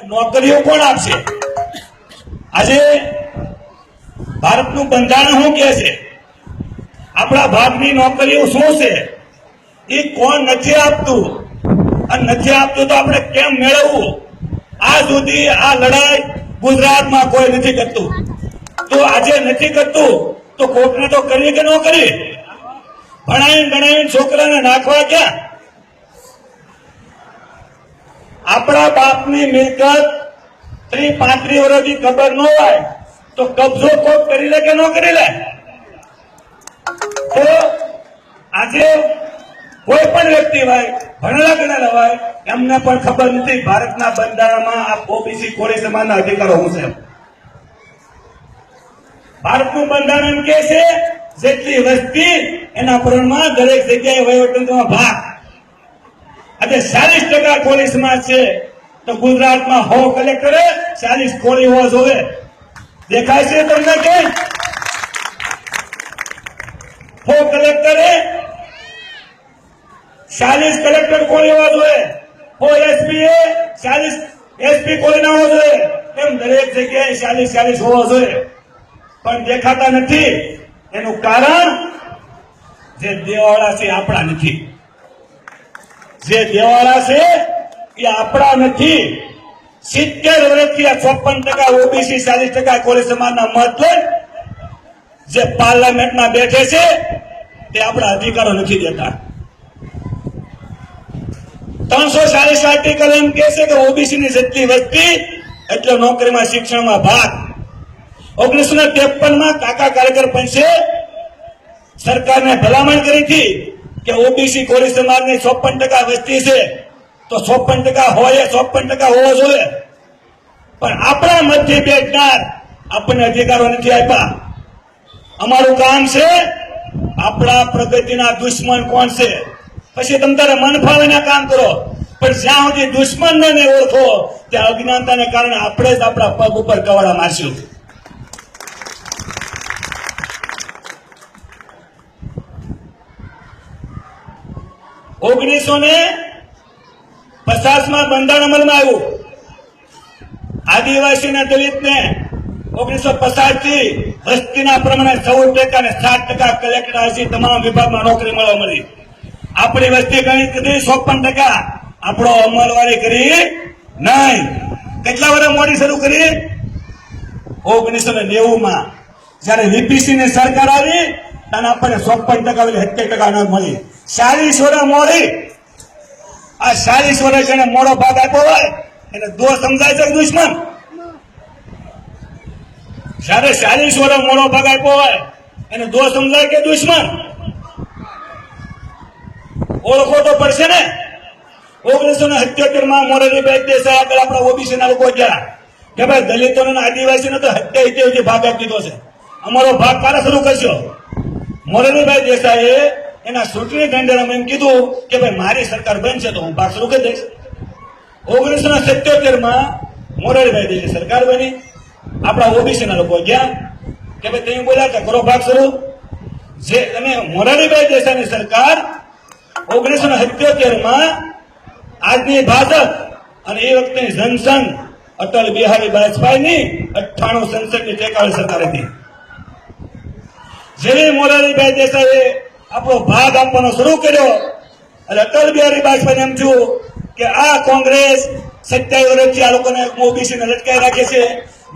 નોકરીઓ કોણ આપશે. આજે ભારતનું બંધારણ શું કે છે? આપણા ભાગની નોકરીઓ શું છે? એ કોણ નથી આપતું? અને નથી આપતું તો આપણે કેમ મેળવવું? આ સુધી આ લડાઈ ગુજરાતમાં કોઈ નથી કરતું. તો આજે નથી કરતું? તો કોકને તો કરીએ કે ન કરી ભણાવીને ગણાવીને છોકરાને નાખવા ક્યાં? આપણા બાપની મિલકત ત્રી પાંત્રી વર્ષની ખબર ન હોય તો કબજો કોક કરી લે કે ન કરી લે? તો આજે કોઈ પણ વ્યક્તિ હોય, ભણેલા ગણેલા હોય, એમને પણ ખબર નથી ભારતના બંધારણમાં આ ઓબીસી કોળી સમાજના અધિકારો હું છે ભારતનું બંધારણ કે છે? જેટલી વસ્તી એના પ્રમાણમાં દરેક જગ્યાએ વહીવટતંત્રમાં ભાગ. આજે ચાલીસ ટકા કોળી સમાજ છે, તો ગુજરાતમાં હો કલેક્ટરે ચાલીસ કોળી હોવા જોવે દેખાય છે તમને કે? હો કલેક્ટરે ચાલીસ કલેક્ટર કોળી હોવા જોઈએ. હો એસપી એ ચાલીસ એસપી કોળી ના હોવા જોઈએ. એમ દરેક જગ્યાએ ચાલીસ ચાલીસ હોવા જોઈએ. પણ દેખાતા નથી. એનું કારણ જે દેવાળા છે, આપણા નથી. જે દેવાળા છે એ આપણા નથી. સિત્તેર વર્ષથી આ ચોપન ટકા ઓબીસી, ચાલીસ ટકા કોળી સમાજના મત જે પાર્લામેન્ટમાં બેઠે છે, તે આપણા અધિકારો નથી દેતા. ત્રણસો ચાલીસ આર્ટિકલ એમ કે છે કે ઓબીસી ની જેટલી વસ્તી એટલે નોકરીમાં શિક્ષણમાં ભાગ. ઓગણીસો ને ત્રેપનમાં કાકા કાર્યકર પંચે સરકારને ભલામણ કરી હતી. કે ઓબીસી કોળી સમાજની ચોપન ટકા વસ્તી છે, તો ચોપન ટકા હોય ચોપન ટકા હોવો જોઈએ. પણ આપણા મધ્ય બેઠનાર આપણને અધિકારો નથી આપ્યા. અમારું કામ છે, આપણા પ્રગતિના દુશ્મન કોણ છે? પછી તમે તારે મન ફાવીને કામ કરો. પણ જ્યાં સુધી દુશ્મનને ઓળખો, ત્યાં અજ્ઞાનતાને કારણે આપણે જ આપણા પગ ઉપર કવાડા મારશું. ઓગણીસો ને પચાસમાં બંધારણ અમલમાં આવ્યું. આદિવાસી ને ઓગણીસો પચાસથી વસ્તીના પ્રમાણે ચૌદ ટકા અને સાત ટકા કલેક્ટર હજી તમામ વિભાગમાં નોકરી મળવા મળી. આપણી વસ્તી ગણી કરી ચોપન ટકા. આપણો અમલવારી કરી નહીં. કેટલા વર્ષ મોડી શરૂ કરી? ઓગણીસો ને નેવું માં જયારે વીપીસી ની સરકાર આવી ત્યારે આપણને ચોપન ટકા સત્તર ટકા ન મળી. ચાલીસ વર્ષ આ ચાલીસ વર્ષ મોડો ભાગ આપ્યો હોય, એને દોષ સમજાય છે દુશ્મન. જયારે ચાલીસ મોડો ભાગ આપ્યો હોય, એને દોષ સમજાય કે દુશ્મન? ઓળખો તો પડશે ને? ઓગણીસો ને સત્યોતેરમાં મોરારીભાઈ દેસાઈ આગળ આપણા ઓબીસી ના લોકો ગયા કે ભાઈ દલિતો આદિવાસી આદિવાસીને તો હત્યા ઇત્યાથી ભાગ આપી દીધો છે? અમારો ભાગ કારે શરૂ કરશો. મોરારીભાઈ દેસાઈએ એના ચૂંટણી ટેન્ડરમાં એમ કીધું કે ભાઈ મારી સરકાર બનશે તો હું શરૂ કરી દઈશ. ઓગણીસો ના સિત્યોતેરમાં મોરારીભાઈ દેશની સરકાર બની. આપણા ઓબીસી ના લોકો ગયા કે ભાઈ તમે બોલ્યા કરો ભાગ શરૂ. જે અને મોરારીભાઈ દેસાઈની સરકાર ઓગણીસો ને સત્યોતેરમાં આજની ભાજપ અને એ વખતની જનસંઘ અટલ બિહારી વાજપેયીની અઠ્ઠાણું સંસદની ટેકાળી સરકાર હતી. જેવી મોરારીભાઈ દેસાઈએ આપણો ભાગ આપવાનો શરૂ કર્યો. અને અટલ બિહારી વાજપેયી એમ થયું કે આ કોંગ્રેસ સત્યાવી વર્ષથી આ લોકોને ઓબીસી ને લટકાઈ રાખે છે.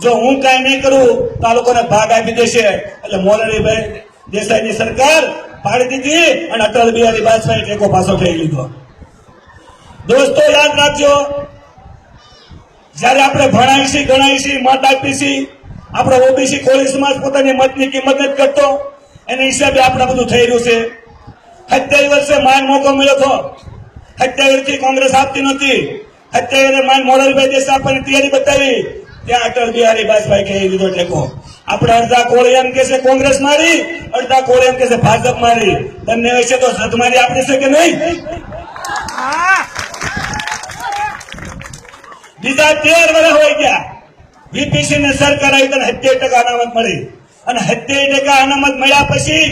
જો હું કાંઈ નહીં કરું, તો આ લોકોને ભાગ આપી દેશે. એટલે મોરારીભાઈ દેસાઈની સરકાર પાડી દીધી અને અટલ બિહારી વાજપેયી ટેકો પાછો થઈ લીધો. દોસ્તો, યાદ રાખજો, જ્યારે આપણે ભણાવીશી, ગણાવીશી, મત આપીશી, આપણો ઓબીસી કોળી સમાજ પોતાની મતની કિંમત જ કરતો. એના હિસાબે આપણે બધું થઈ રહ્યું છે. સત્યાવીસ વર્ષે માન મોકો મળ્યો હતો. સત્યાવીસ વર્ષથી કોંગ્રેસ આપતી નથી સત્યાવીસ માન મોરારીભાઈ દેશ આપવાની તૈયારી બતાવી. ત્યાં અટલ બિહારી વાજપેયી કહી દીધો ટેકો આપણે અડધા કોળી એમ કે છે કોંગ્રેસ મારી અડધા કોળી એમ કે છે ભાજપ મારી. બંને વિશે તો સદમારી આપણી છે કે નહીં? બીજા તેર વર્ષ હોય ગયા. વીપીસી ને સરકાર આવી તને સત્તર ટકા અનામત મળી. અને સિત્તેર ટકા અનામત મળ્યા પછી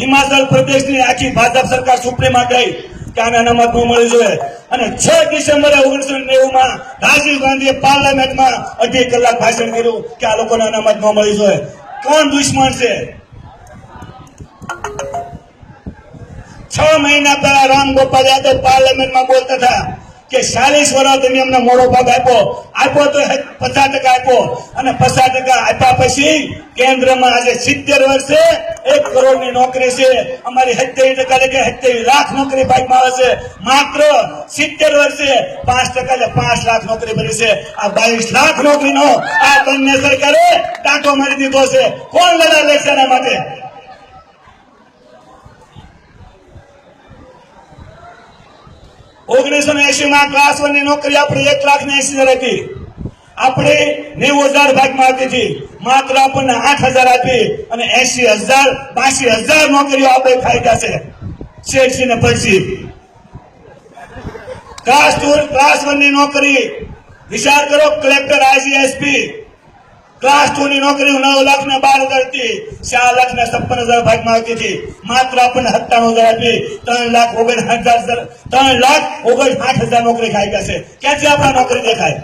હિમાચલ પ્રદેશની આખી ભાજપ સરકાર સુપ્રીમમાં ગઈ કે આને અનામત મળી જોઈએ. અને છ ડિસેમ્બરે ઓગણીસો નેવુંમાં રાજીવ ગાંધીએ પાર્લામેન્ટમાં અઢી કલાક ભાષણ કર્યું કે લોકોને અનામત મળી જોઈએ. કોણ દુશ્મન છે? છ મહિના પહેલા રામ ગોપાલ યાદવ પાર્લામેન્ટમાં બોલતા હતા. કે ચાલીસ વર્ષ તમે અમને મોડો ભાગ આપ્યો. આપ્યો તો પચાસ ટકા આપ્યો. અને પચાસ ટકા આપ્યા પછી કેન્દ્રમાં આજે સિત્તેર વર્ષે એક કરોડની નોકરી છે. અમારી સત્યાવીસ ટકા એટલે સત્યાવીસ લાખ નોકરી ભાગમાં આવે છે. માત્ર સિત્તેર વર્ષે પાંચ ટકા એટલે પાંચ લાખ નોકરી ભરી છે. આ બાવીસ લાખ નોકરીનો આ બંને સરકારે ટાંકો મારી દીધો છે. કોણ લડા લેશે એના માટે? ઓગણીસો ને એસી માં ક્લાસ વનની નોકરી આપણે એક લાખ ને એસી હજાર હતી આપણે નેવું હજાર ભાગમાં આવતી હતી. માત્ર આપણને આઠ હજાર આપી અને એસી હજાર, બાસી હજાર નોકરીઓ આપણે ફાયદા છે. શેઠસી ને પછી ક્લાસ ટુ ક્લાસ વનની નોકરી. વિચાર કરો કલેક્ટર આઈસીએસપી ક્લાસની નોકરી નવ લાખ ને બાર હજાર હતી ચાર લાખ ને છપ્પન હજાર ભાગમાં આવતી હતી. માત્ર આપણને સત્તાણું હજાર આપી. ત્રણ લાખ ઓગણ હજાર ત્રણ લાખ ઓગણ આઠ હજાર નોકરી ખાઈ ગયા છે. ક્યાંથી આપણા નોકરી દેખાય?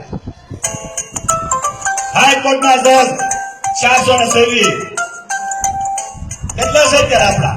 હાઈકોર્ટના જજ ચારસો ને સેવી કેટલા છે અત્યારે આપણા?